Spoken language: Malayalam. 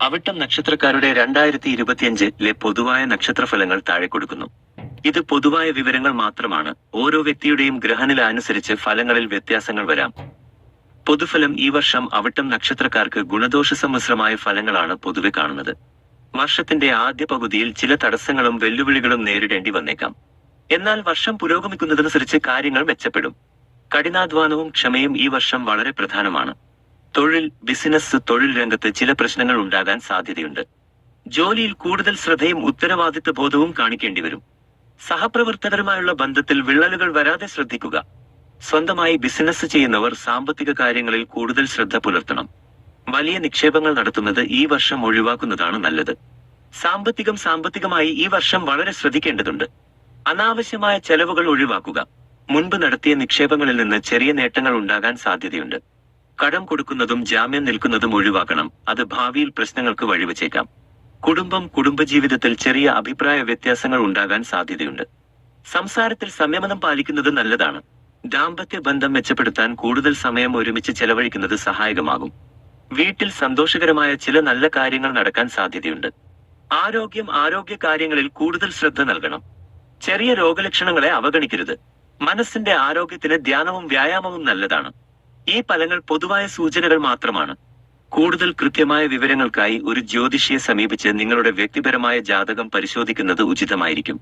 അവിട്ടം നക്ഷത്രക്കാരുടെ രണ്ടായിരത്തി ഇരുപത്തിയഞ്ചിലെ പൊതുവായ നക്ഷത്രഫലങ്ങൾ താഴെ കൊടുക്കുന്നു. ഇത് പൊതുവായ വിവരങ്ങൾ മാത്രമാണ്. ഓരോ വ്യക്തിയുടെയും ഗ്രഹനില അനുസരിച്ച് ഫലങ്ങളിൽ വ്യത്യാസങ്ങൾ വരാം. പൊതുഫലം ഈ വർഷം അവിട്ടം നക്ഷത്രക്കാർക്ക് ഗുണദോഷ സമ്മിശ്രമായ ഫലങ്ങളാണ് പൊതുവെ കാണുന്നത്. വർഷത്തിന്റെ ആദ്യ പകുതിയിൽ ചില തടസ്സങ്ങളും വെല്ലുവിളികളും നേരിടേണ്ടി വന്നേക്കാം. എന്നാൽ വർഷം പുരോഗമിക്കുന്നതനുസരിച്ച് കാര്യങ്ങൾ മെച്ചപ്പെടും. കഠിനാധ്വാനവും ക്ഷമയും ഈ വർഷം വളരെ പ്രധാനമാണ്. തൊഴിൽ ബിസിനസ് തൊഴിൽ രംഗത്ത് ചില പ്രശ്നങ്ങൾ ഉണ്ടാകാൻ സാധ്യതയുണ്ട്. ജോലിയിൽ കൂടുതൽ ശ്രദ്ധയും ഉത്തരവാദിത്വ ബോധവും കാണിക്കേണ്ടി വരും. സഹപ്രവർത്തകരുമായുള്ള ബന്ധത്തിൽ വിള്ളലുകൾ വരാതെ ശ്രദ്ധിക്കുക. സ്വന്തമായി ബിസിനസ് ചെയ്യുന്നവർ സാമ്പത്തിക കാര്യങ്ങളിൽ കൂടുതൽ ശ്രദ്ധ പുലർത്തണം. വലിയ നിക്ഷേപങ്ങൾ നടത്തുന്നത് ഈ വർഷം ഒഴിവാക്കുന്നതാണ് നല്ലത്. സാമ്പത്തികം സാമ്പത്തികമായി ഈ വർഷം വളരെ ശ്രദ്ധിക്കേണ്ടതുണ്ട്. അനാവശ്യമായ ചെലവുകൾ ഒഴിവാക്കുക. മുൻപ് നടത്തിയ നിക്ഷേപങ്ങളിൽ നിന്ന് ചെറിയ നേട്ടങ്ങൾ ഉണ്ടാകാൻ സാധ്യതയുണ്ട്. കടം കൊടുക്കുന്നതും ജാമ്യം നിൽക്കുന്നതും ഒഴിവാക്കണം. അത് ഭാവിയിൽ പ്രശ്നങ്ങൾക്ക് വഴിവെച്ചേക്കാം. കുടുംബം കുടുംബജീവിതത്തിൽ ചെറിയ അഭിപ്രായ വ്യത്യാസങ്ങൾ ഉണ്ടാകാൻ സാധ്യതയുണ്ട്. സംസാരത്തിൽ സംയമനം പാലിക്കുന്നത് നല്ലതാണ്. ദാമ്പത്യ ബന്ധം മെച്ചപ്പെടുത്താൻ കൂടുതൽ സമയം ഒരുമിച്ച് ചെലവഴിക്കുന്നത് സഹായകമാകും. വീട്ടിൽ സന്തോഷകരമായ ചില നല്ല കാര്യങ്ങൾ നടക്കാൻ സാധ്യതയുണ്ട്. ആരോഗ്യം ആരോഗ്യ കാര്യങ്ങളിൽ കൂടുതൽ ശ്രദ്ധ നൽകണം. ചെറിയ രോഗലക്ഷണങ്ങളെ അവഗണിക്കരുത്. മനസ്സിന്റെ ആരോഗ്യത്തിന് ധ്യാനവും വ്യായാമവും നല്ലതാണ്. ഈ ഫലങ്ങൾ പൊതുവായ സൂചനകൾ മാത്രമാണ്. കൂടുതൽ കൃത്യമായ വിവരങ്ങൾക്കായി ഒരു ജ്യോതിഷിയെ സമീപിച്ച് നിങ്ങളുടെ വ്യക്തിപരമായ ജാതകം പരിശോധിക്കുന്നത് ഉചിതമായിരിക്കും.